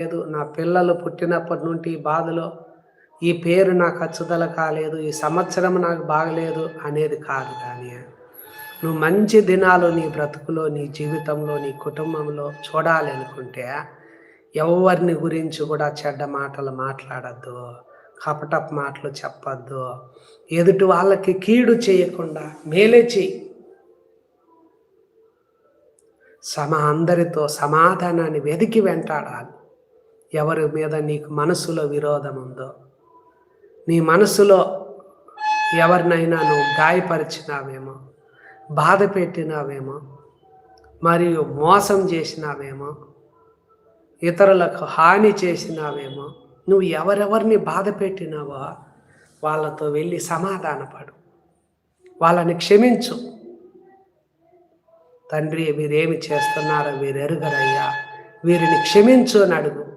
లేదు. నా పిల్లలు పుట్టినప్పటి నుండి ఈ బాధలో ఈ పేరు నాకు అచ్చుదల కాలేదు ఈ సంవత్సరం నాకు బాగలేదు అనేది కాదు కానీ నువ్వు మంచి దినాలు నీ బ్రతుకులో నీ జీవితంలో నీ కుటుంబంలో చూడాలి అనుకుంటే ఎవరిని గురించి కూడా చెడ్డ మాటలు మాట్లాడద్దు కపటప్ మాటలు చెప్పద్దు. ఎదుటి వాళ్ళకి కీడు చేయకుండా మేలే చెయ్యి. సమ అందరితో సమాధానాన్ని వెతికి వెంటాడాలి. ఎవరి మీద నీకు మనసులో విరోధం ఉందో నీ మనసులో ఎవరినైనా నువ్వు గాయపరిచినావేమో బాధ పెట్టినావేమో మరియు మోసం చేసినావేమో ఇతరులకు హాని చేసినావేమో నువ్వు ఎవరెవరిని బాధ పెట్టినావో వాళ్ళతో వెళ్ళి సమాధానపడు. వాళ్ళని క్షమించు. తండ్రి మీరేమి చేస్తున్నారో వీరెరుగరయ్యా వీరిని క్షమించు అని అడుగు.